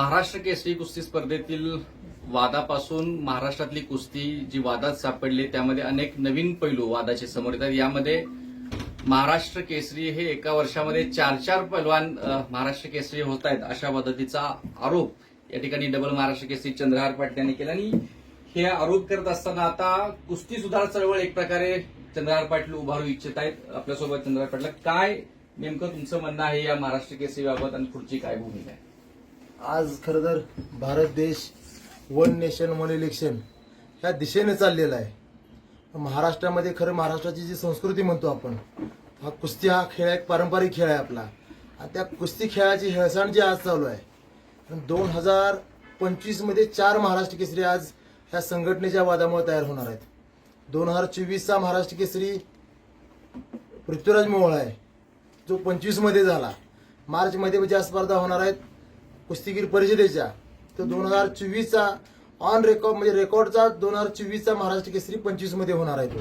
महाराष्ट्र केसरी कुस्ती स्पर्धेतील वादापासून महाराष्ट्रातली कुस्ती जी वादात सापडली त्यामध्ये अनेक नवीन पैलू वादाचे समोर येतात. यामध्ये महाराष्ट्र केसरी हे एका वर्षामध्ये चार चार पैलवान महाराष्ट्र केसरी होत आहेत अशा पद्धतीचा आरोप या ठिकाणी डबल महाराष्ट्र केसरी चंद्रहार पाटील यांनी केला. आणि हे आरोप करत असताना आता कुस्ती सुधार चळवळ एक प्रकारे चंद्रहार पाटील उभारू इच्छित आहेत. आपल्यासोबत चंद्रहार पाटील काय नेमकं तुमचं म्हणणं आहे या महाराष्ट्र केसरीबाबत आणि पुढची काय भूमिका आहे? आज खरं तर भारत देश वन नेशन वन इलेक्शन ह्या दिशेने चाललेला आहे. महाराष्ट्रामध्ये खरं महाराष्ट्राची जी संस्कृती म्हणतो आपण हा कुस्ती हा खेळ एक पारंपरिक खेळ आहे आपला. आणि त्या कुस्ती खेळाची हेळसाण जी आज चालू आहे दोन हजार पंचवीसमध्ये चार महाराष्ट्र केसरी आज ह्या संघटनेच्या वादामुळे तयार होणार आहेत. दोन हजार चोवीसचा महाराष्ट्र केसरी पृथ्वीराज मोहोळ आहे जो पंचवीसमध्ये झाला. मार्चमध्ये ज्या स्पर्धा होणार आहेत कुस्तीगीर परिषदेच्या. तर दोन हजार चोवीसचा ऑन रेकॉर्ड म्हणजे रेकॉर्डचा दोन हजार चोवीसचा महाराष्ट्र केसरी पंचवीसमध्ये होणार आहे तो.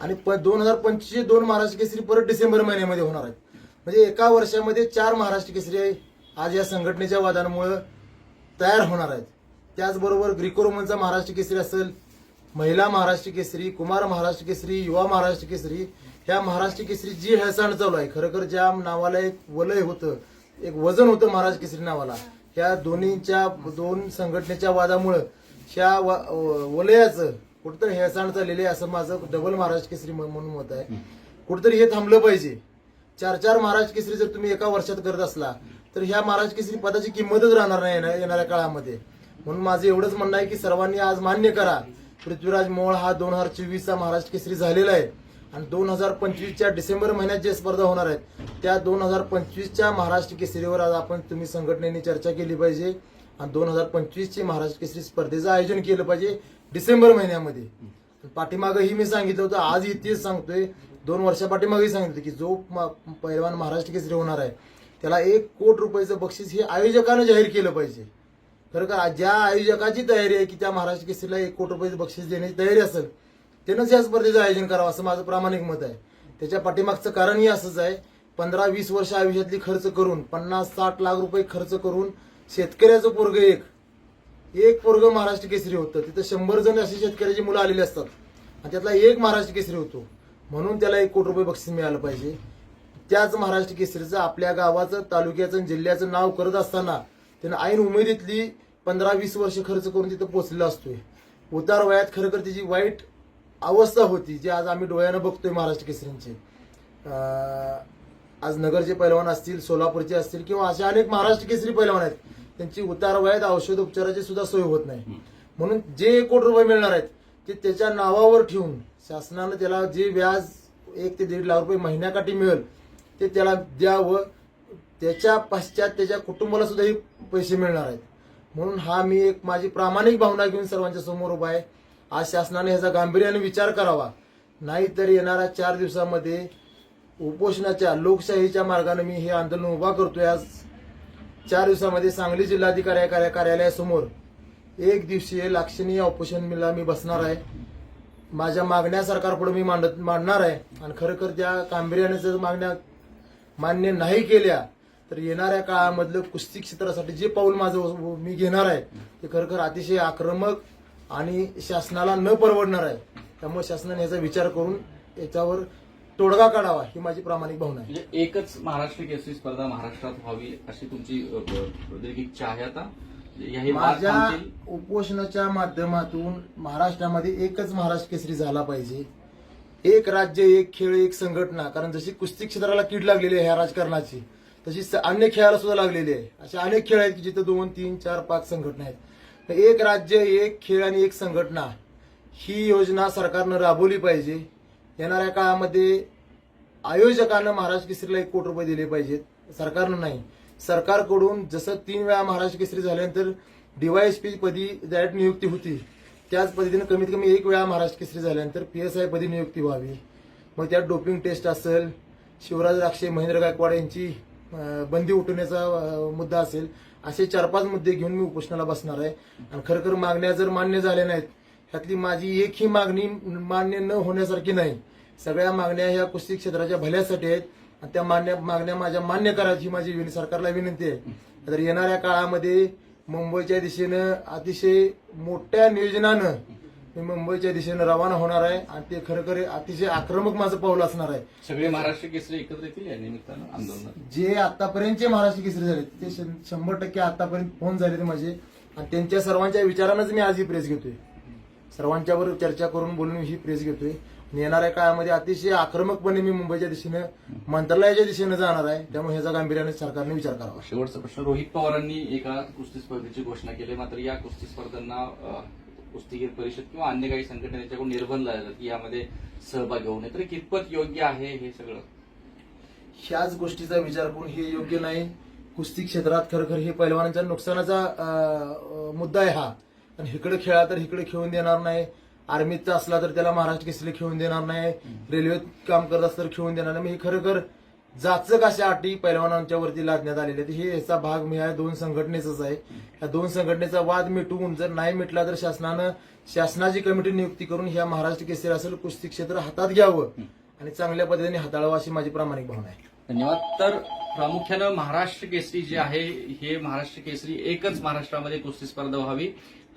आणि दोन हजार पंचवीसचे दोन महाराष्ट्र केसरी परत डिसेंबर महिन्यामध्ये होणार आहेत. म्हणजे एका वर्षामध्ये चार महाराष्ट्र केसरी आज या संघटनेच्या वादांमुळे तयार होणार आहेत. त्याचबरोबर ग्रीको रोमनचा महाराष्ट्र केसरी असेल महिला महाराष्ट्र केसरी कुमार महाराष्ट्र केसरी युवा महाराष्ट्र केसरी ह्या महाराष्ट्र केसरी जी हेळसांड चालू आहे. खरं ज्या नावाला एक वलय होतं एक वजन होतं महाराष्ट्र केसरी नावाला. ह्या दोन्हीच्या दोन संघटनेच्या वादामुळं ह्या व- वलयाचं कुठंतरी हेळसांड चाललेली आहे असं माझं डबल महाराज केसरी म्हणून मत आहे. कुठंतरी हे थांबलं पाहिजे. चार चार महाराज केसरी जर तुम्ही एका वर्षात करत असला तर ह्या महाराज केसरी पदाची किंमतच राहणार नाही येणाऱ्या काळामध्ये. म्हणून माझं एवढंच म्हणणं आहे की सर्वांनी आज मान्य करा. पृथ्वीराज मोळ हा दोन हजार चोवीसचा महाराज केसरी झालेला आहे. आणि दोन हजार पंचवीसच्या डिसेंबर महिन्यात जे स्पर्धा होणार आहेत त्या दोन हजार पंचवीसच्या महाराष्ट्र केसरीवर आज आपण तुम्ही संघटनेने चर्चा केली पाहिजे. आणि दोन हजार पंचवीसची महाराष्ट्र केसरी स्पर्धेचं आयोजन केलं पाहिजे डिसेंबर महिन्यामध्ये. पाठीमागंही मी सांगितलं होतं आज तेच सांगतोय दोन वर्षा पाठीमागही सांगितलं की जो पहिलवान पैलवान महाराष्ट्र केसरी होणार आहे त्याला एक कोट रुपयाचं बक्षीस हे आयोजकानं जाहीर केलं पाहिजे. खरं का ज्या आयोजकाची तयारी आहे की त्या महाराष्ट्र केसरीला एक कोटी रुपयाचं बक्षीस देण्याची तयारी असेल त्यानंच या स्पर्धेचं आयोजन करावं असं माझं प्रामाणिक मत आहे. त्याच्या पाठीमागचं कारणही असंच आहे पंधरा वीस वर्ष आयुष्यातली खर्च करून पन्नास साठ लाख रुपये खर्च करून शेतकऱ्याचं पोरग एक एक पोरग महाराष्ट्र केसरी होतं. तिथं शंभर जण असे शेतकऱ्याची मुलं आलेली असतात. आणि त्यातला एक महाराष्ट्र केसरी होतो. म्हणून त्याला एक कोटी रुपये बक्षीस मिळालं पाहिजे. त्याच महाराष्ट्र केसरीचं आपल्या गावाचं तालुक्याचं जिल्ह्याचं नाव करत असताना त्यानं ऐन उमेदीतली पंधरा वीस वर्ष खर्च करून तिथं पोचलेला असतोय. उतार वयात खरं तर त्याची वाईट अवस्था होती जी आज आम्ही डोळ्यानं बघतोय महाराष्ट्र केसरींची. आज नगरचे पैलवान असतील सोलापूरचे असतील किंवा असे अनेक महाराष्ट्र केसरी पैलवान आहेत त्यांची उतार वयात औषध उपचाराची सुद्धा सोय होत नाही. म्हणून जे एक कोटी रुपये मिळणार आहेत ते त्याच्या नावावर ठेवून शासनानं त्याला जे व्याज एक ते दीड लाख रुपये महिन्याकाठी मिळेल ते त्याला द्यावं. त्याच्या पश्चात त्याच्या कुटुंबाला सुद्धा हे पैसे मिळणार आहेत. म्हणून हा मी एक माझी प्रामाणिक भावना घेऊन सर्वांच्या समोर उभा आहे. आज शासनाने ह्याचा गांभीर्याने विचार करावा. नाहीतर येणाऱ्या चार दिवसामध्ये उपोषणाच्या लोकशाहीच्या मार्गाने मी हे आंदोलन उभा करतोय. आज चार दिवसामध्ये सांगली जिल्हाधिकारी कार्यालयासमोर एक दिवसीय लाक्षणीय उपोषणला मी बसणार आहे. माझ्या मागण्या सरकारपुढे मी मांडत मांडणार आहे. आणि खरोखर त्या गांभीर्याने जर मागण्या मान्य नाही केल्या तर येणाऱ्या काळामधलं कुस्ती क्षेत्रासाठी जे पाऊल माझं मी घेणार आहे ते खरोखर अतिशय आक्रमक आणि शासनाला न परवडणार आहे त्यामुळे शासनाने याचा विचार करून याच्यावर तोडगा काढावा ही माझी प्रामाणिक भावना आहे. म्हणजे एकच महाराष्ट्र केसरी स्पर्धा महाराष्ट्रात व्हावी अशी तुमची इच्छा आहे आता? म्हणजे माझ्या? उपोषणाच्या माध्यमातून महाराष्ट्रामध्ये एकच महाराष्ट्र केसरी झाला पाहिजे. एक राज्य एक खेळ एक संघटना. कारण जशी कुस्ती क्षेत्राला कीड लागलेली आहे ह्या राजकारणाची तशी अन्य खेळाला सुद्धा लागलेली आहे. असे अनेक खेळ आहेत की जिथे दोन तीन चार पाच संघटना आहेत. एक राज्य एक खेळ आणि एक संघटना ही योजना सरकारनं राबवली पाहिजे. येणाऱ्या काळामध्ये आयोजकानं महाराष्ट्र केसरीला एक कोटी रुपये दिले पाहिजेत. सरकारनं नाही. सरकारकडून जसं तीन वेळा महाराष्ट्र केसरी झाल्यानंतर डीवायएसपी पदी डायरेक्ट नियुक्ती होती. त्याच पद्धतीनं कमीत कमी एक वेळा महाराष्ट्र केसरी झाल्यानंतर पी एस आय पदी नियुक्ती व्हावी. मग त्यात डोपिंग टेस्ट असेल शिवराज राक्षे महेंद्र गायकवाड यांची बंदी उठवण्याचा मुद्दा असेल असे चार पाच मुद्दे घेऊन मी उपोषणाला बसणार आहे. आणि खरखर मागण्या जर मान्य झाल्या नाहीत ह्यातली माझी एकही मागणी मान्य न होण्यासारखी नाही. सगळ्या मागण्या ह्या कुस्ती क्षेत्राच्या भल्यासाठी आहेत. आणि त्या मान्य मागण्या माझ्या मान्य करायची माझी विन- सरकारला विनंती आहे. तर येणाऱ्या काळामध्ये मुंबईच्या दिशेनं अतिशय मोठ्या नियोजनानं मी मुंबईच्या दिशेनं रवाना होणार आहे आणि ते खरोखर अतिशय आक्रमक माझं पाऊल असणार आहे. सगळे महाराष्ट्र केसरी एकत्र येतील या निमित्तानं आंदोलनात? जे आतापर्यंतचे महाराष्ट्र केसरी झाले ते शंभर टक्के आतापर्यंत फोन झाले माझे. आणि त्यांच्या सर्वांच्या विचारानंच मी आज ही प्रेस घेतोय. सर्वांच्यावर चर्चा करून बोलून ही प्रेस घेतोय. येणाऱ्या काळामध्ये अतिशय आक्रमकपणे मी मुंबईच्या दिशेनं मंत्रालयाच्या दिशेनं जाणार आहे. त्यामुळे ह्याचा गांभीर्याने सरकारने विचार करावा. शेवटचा प्रश्न रोहित पवारांनी एका कुस्ती स्पर्धेची घोषणा केली मात्र या कुस्ती स्पर्धांना कुस्तीगीर परिषद किंवा अन्य काही संघटना याच्याकडून निर्बंध लावले जातात की यामध्ये सहभागी होऊ नये तर कितपत योग्य आहे हे सगळं? ह्याच गोष्टीचा विचार करून हे योग्य नाही. कुस्ती क्षेत्रात खरोखर हे पैलवानांच्या नुकसानाचा मुद्दा आहे हा. आणि इकडे खेळा तर इकडे खेळून देणार नाही. आर्मीचा असला तर त्याला महाराष्ट्र केसरी खेळून देणार नाही. रेल्वेत काम करत असलं तर खेळून देणार नाही. मग हे खरोखर जाचक अशा अटी पैलवानांच्या वरती लादण्यात आलेल्या आहेत. हे याचा भाग मी ह्या दोन संघटनेचाच आहे. या दोन संघटनेचा वाद मिटवून जर नाही मिटला तर शासनानं शासनाची कमिटी नियुक्ती करून ह्या महाराष्ट्र केसरी असेल कुस्ती क्षेत्र हातात घ्यावं. आणि चांगल्या पद्धतीने हाताळावं अशी माझी प्रामाणिक भावना आहे. धन्यवाद. तर प्रामुख्यानं महाराष्ट्र केसरी जे आहे हे महाराष्ट्र केसरी एकच महाराष्ट्रामध्ये कुस्ती स्पर्धा व्हावी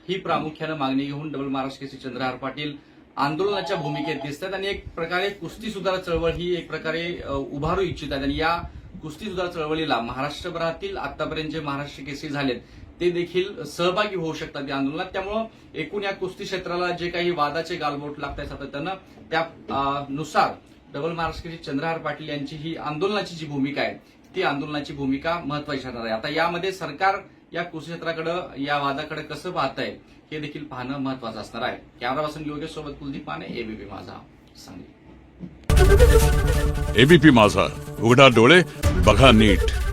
ही प्रामुख्यानं मागणी घेऊन डबल महाराष्ट्र केसरी चंद्रहार पाटील आंदोलनाच्या भूमिकेत दिसतात आणि एक प्रकारे कुस्ती सुधार चळवळ ही एक प्रकारे उभारू इच्छित आहेत आणि या कुस्ती सुधार चळवळीला महाराष्ट्रभरातील आतापर्यंत जे महाराष्ट्र केसरी झालेत ते देखील सहभागी होऊ शकतात या आंदोलनात. त्यामुळं एकूण या कुस्ती क्षेत्राला जे काही वादाचे गालबोट लागत आहेत सातत्यानं त्या नुसार डबल महाराष्ट्राची चंद्रहार पाटील यांची ही आंदोलनाची जी भूमिका आहे ती आंदोलनाची भूमिका महत्वाची ठरणार आहे. आता यामध्ये सरकार या कृषी क्षेत्राकडे या वादाकडे कसं पाहत आहे हे देखील पाहणं महत्वाचं असणार आहे. कॅमेरापासून पर्सन योगेश सोबत कुलदीप माने एबीपी माझा सांगली. एबीपी माझा. उघडा डोळे बघा नीट.